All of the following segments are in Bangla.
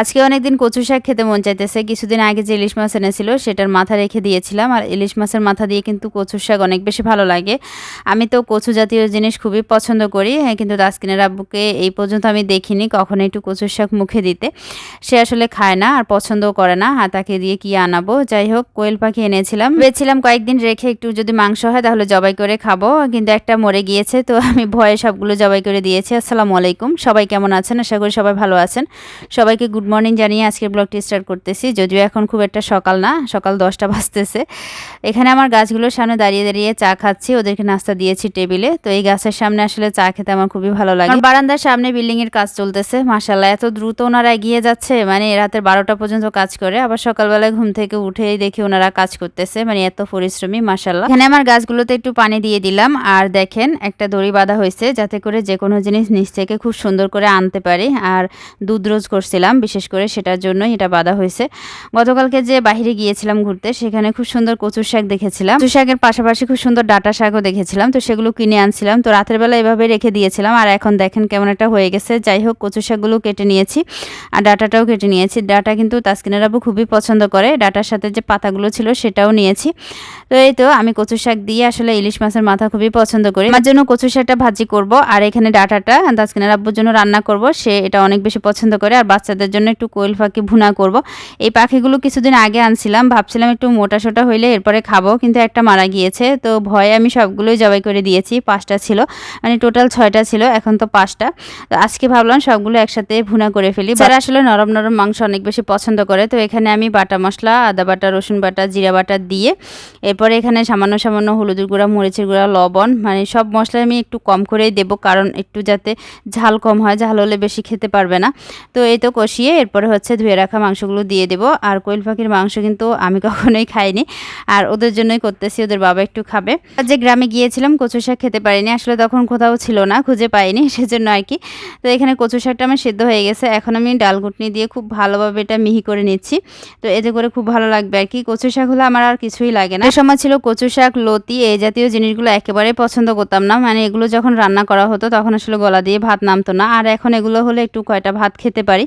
আজকে অনেকদিন কচু শাক খেতে মন চাইতেছে। কিছুদিন আগে যে ইলিশ মাছ এনেছিল, সেটার মাথা রেখে দিয়েছিলাম। আর ইলিশ মাছের মাথা দিয়ে কিন্তু কচু শাক অনেক বেশি ভালো লাগে। আমি তো কচু জাতীয় জিনিস খুবই পছন্দ করি। হ্যাঁ কিন্তু তাসকিনের আব্বুকে এই পর্যন্ত আমি দেখিনি কখনো একটু কচু শাক মুখে দিতে। সে আসলে খায় না আর পছন্দও করে না। আর তাকে দিয়ে কি আনাবো? যাই হোক, কোয়েল পাখি এনেছিলাম। ভেবেছিলাম কয়েকদিন রেখে একটু যদি মাংস হয় তাহলে জবাই করে খাব, কিন্তু একটা মরে গিয়েছে, তো আমি ভয়ে সবগুলো জবাই করে দিয়েছি। আসসালামু আলাইকুম। সবাই কেমন আছেন? আশা করি সবাই ভালো আছেন। সবাইকে গুড মর্নিং জানিয়ে আজকের ব্লগটি স্টার্ট করতেছি। যদিও এখন খুব একটা সকাল না, সকাল দশটা বাজতেছে। এখানে আমার গাছগুলোর সামনে দাঁড়িয়ে দাঁড়িয়ে চা খাচ্ছি, ওদেরকে নাস্তা দিয়েছি টেবিলে। তো এই গাছের সামনে আসলে চা খেতে আমার খুবই ভালো লাগে। বারান্দার সামনে বিল্ডিং এর কাজ চলতেছে। মাসাল্লাহ এত দ্রুত ওনারা এগিয়ে যাচ্ছে। মানে রাতের বারোটা পর্যন্ত কাজ করে। আবার সকালবেলায় ঘুম থেকে উঠেই দেখি ওনারা কাজ করতেছে। মানে এত পরিশ্রমী মাসাল্লাহ এখানে আমার গাছগুলোতে একটু পানি দিয়ে দিলাম। আর দেখেন, একটা দড়ি বাঁধা হয়েছে যাতে করে যে কোনো জিনিস নিচ থেকে খুব সুন্দর করে আনতে পারি। আর দুধ রোজ করছিলাম, বিশেষ করে সেটার জন্যই এটা বাঁধা হয়েছে। গতকালকে যে বাইরে গিয়েছিলাম ঘুরতে, সেখানে খুব সুন্দর কচুর শাক দেখেছিলাম। কচু শাকের পাশাপাশি খুব সুন্দর ডাটা শাকও দেখেছিলাম। তো সেগুলো কিনে আনছিলাম। তো রাতের বেলা এভাবে রেখে দিয়েছিলাম। আর এখন দেখেন কেমন একটা হয়ে গেছে। যাই হোক কচু শাকগুলো কেটে নিয়েছি। আর ডাটাটাও কেটে নিয়েছি। ডাটা কিন্তু তাসকিনের আবু খুবই পছন্দ করে। ডাটার সাথে যে পাতাগুলো ছিল, সেটাও নিয়েছি। তো এই তো আমি কচু শাক দিয়ে আসলে ইলিশ মাছের মাথা খুবই পছন্দ করি। আমার জন্য কচু শাকটা ভাজি করব আর এখানে ডাটাটা তাসকিনের আব্বুর জন্য রান্না করব। সে এটা অনেক বেশি পছন্দ করে আর বাচ্চাদের জন্য একটু কোয়েল পাখি ভুনা করব। এই পাখিগুলো কিছুদিন আগে আনছিলাম, ভাবছিলাম একটু মোটা সোটা হইলে এরপরে খাব কিন্তু একটা মারা গিয়েছে। তো ভয়ে আমি সবগুলোই জবাই করে দিয়েছি, পাঁচটা ছিল মানে টোটাল ছয়টা ছিল, এখন তো পাঁচটা। তো আজকে ভাবলাম সবগুলো একসাথে ভুনা করে ফেলি। যারা আসলে নরম নরম মাংস অনেক বেশি পছন্দ করে, তো এখানে আমি বাটা মশলা, আদা বাটা, রসুন বাটা, জিরা বাটা দিয়ে এরপরে এখানে সামান্য সামান্য হলুদের গুঁড়া, মরিচের গুঁড়া, লবণ মানে সব মশলা আমি একটু কম করেই দেবো, কারণ একটু যাতে ঝাল কম হয়, ঝাল হলে বেশি খেতে পারবে না। তো এই তো কষিয়ে এরপরে হচ্ছে ধুয়ে রাখা মাংসগুলো দিয়ে দেবো। আর কোয়েল পাখির মাংস কিন্তু আমি কখনোই খাইনি, আর ওদের জন্যই করতেছি, ওদের বাবা একটু খাবে। আর যে গ্রামে গিয়েছিলাম, কচু শাক খেতে পারিনি, আসলে তখন কোথাও ছিল না, খুঁজে পাইনি, সেজন্য আর কি। তো এখানে কচু শাকটা আমার সেদ্ধ হয়ে গেছে, এখন আমি ডাল ঘুটনি দিয়ে খুব ভালোভাবে এটা মিহি করে নিচ্ছি। তো এতে করে খুব ভালো লাগবে আর কি, কচু শাক হলে আমার আর কিছুই লাগে না। সময় ছিল কচু শাক, লতি, এই জাতীয় জিনিসগুলো একেবারেই পছন্দ করতাম না। মানে এগুলো যখন রান্না করা হতো তখন আসলে গলা দিয়ে ভাত নামতো না। আর এখন এগুলো হলে একটু কয়টা ভাত খেতে পারি।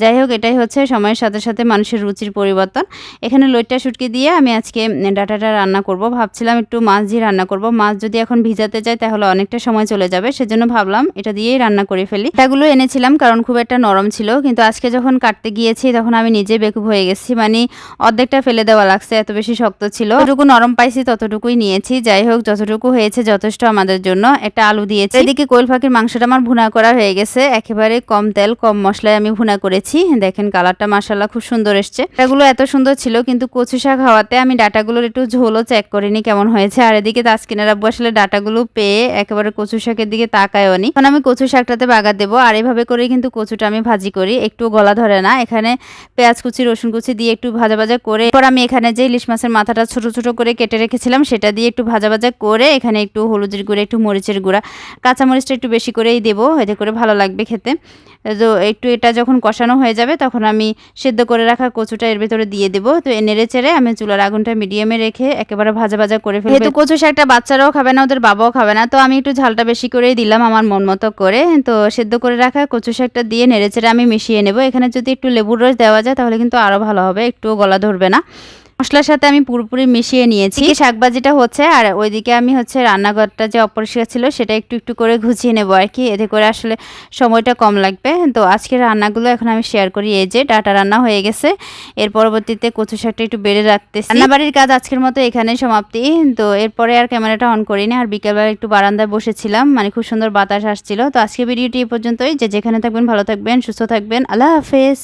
যাই হোক, এটাই হচ্ছে সময়ের সাথে সাথে মানুষের রুচির পরিবর্তন। এখানে লইট্টা শুটকি দিয়ে আমি আজকে ডাটাটা রান্না করব। ভাবছিলাম একটু মাছ দিয়ে রান্না করব। মাছ যদি এখন ভিজাতে যাই তাহলে অনেকটা সময় চলে যাবে। সেজন্য ভাবলাম এটা দিয়েই রান্না করে ফেলি। এটাগুলো এনেছিলাম কারণ খুব একটা নরম ছিল। কিন্তু আজকে যখন কাটতে গিয়েছি তখন আমি নিজে বেকুব হয়ে গেছি। মানে অর্ধেকটা ফেলে দেওয়া লাগছে, এত বেশি শক্ত ছিল। যতটুকু নরম পাইছি ততটুকুই নিয়েছি। যাই হোক, যতটুকু হয়েছে যথেষ্ট আমাদের জন্য। একটা আলু দিয়েছি। এদিকে কোয়েল পাখির মাংসটা আমার ভুনা করা হয়ে গেছে। একেবারে কম তেল, কম মশলায় আমি ভুনা করেছি। দেখেন কালারটা মাসাল্লাহ খুব সুন্দর এসছে। এগুলো এত সুন্দর ছিল, কিন্তু কচু শাক হওয়াতে আমি ডাটাগুলোর একটু ঝোলও চেক করিনি কেমন হয়েছে। আর এদিকে তাসকিনের আব্বু আসলে ডাটাগুলো পেয়ে একেবারে কচু শাকের দিকে তাকায়ও নি এখন আমি কচু শাকটাতে বাগা দেবো। আর এভাবে করে কিন্তু কচুটা আমি ভাজি করি। একটু গলা ধরে না। এখানে পেঁয়াজ কুচি, রসুন কুচি দিয়ে একটু ভাজা ভাজা করে, এরপর আমি এখানে যে ইলিশ মাছের মাথাটা ছোট ছোট করে কেটে রেখেছিলাম, সেটা দিয়ে একটু ভাজা ভাজা করে এখানে একটু হলুদের গুঁড়া, একটু মরিচের গুঁড়া, কাঁচামরিচটা একটু বেশি করেই দেবো, এতে করে ভালো লাগবে খেতে। তো একটু এটা যখন কষানো হয়ে যাবে, তখন আমি সেদ্ধ করে রাখা কচুটা এর ভেতরে দিয়ে দেবো। তো নেড়ে চেড়ে আমি চুলার আগুনটা মিডিয়ামে রেখে একেবারে ভাজা ভাজা করে ফেলব। যেহেতু কচু শাকটা বাচ্চারাও খাবে না, ওদের বাবাও খাবে না, তো আমি একটু ঝালটা বেশি করেই দিলাম আমার মন মতো করে। তো সেদ্ধ করে রাখা কচু শাকটা দিয়ে নেড়ে চেড়ে আমি মিশিয়ে নেব। এখানে যদি একটু লেবুর রস দেওয়া যায়, তাহলে কিন্তু আরও ভালো হবে একটু গলা ধরবে না। মশলার সাথে আমি পুরোপুরি মিশিয়ে নিয়েছি। শাকবাজিটা হচ্ছে আর ওইদিকে আমি হচ্ছে রান্নাঘরটা যে অপরিষ্কার ছিল সেটা একটু একটু করে ঘুচিয়ে নেব আর কি। এতে করে আসলে সময়টা কম লাগবে। তো আজকের রান্নাগুলো এখন আমি শেয়ার করি। এই যে ডাটা রান্না হয়ে গেছে। এর পরবর্তীতে কচু শাকটা একটু বেড়ে রাখতেছি। রান্নাবাড়ির কাজ আজকের মতো এখানেই সমাপ্তি। তো এরপরে আর ক্যামেরাটা অন করিনি। আর বিকেলবেলা একটু বারান্দায় বসেছিলাম। মানে খুব সুন্দর বাতাস আসছিল। তো আজকে ভিডিওটি এই পর্যন্তই। যে যেখানে থাকবেন ভালো থাকবেন সুস্থ থাকবেন। আল্লাহ হাফেজ।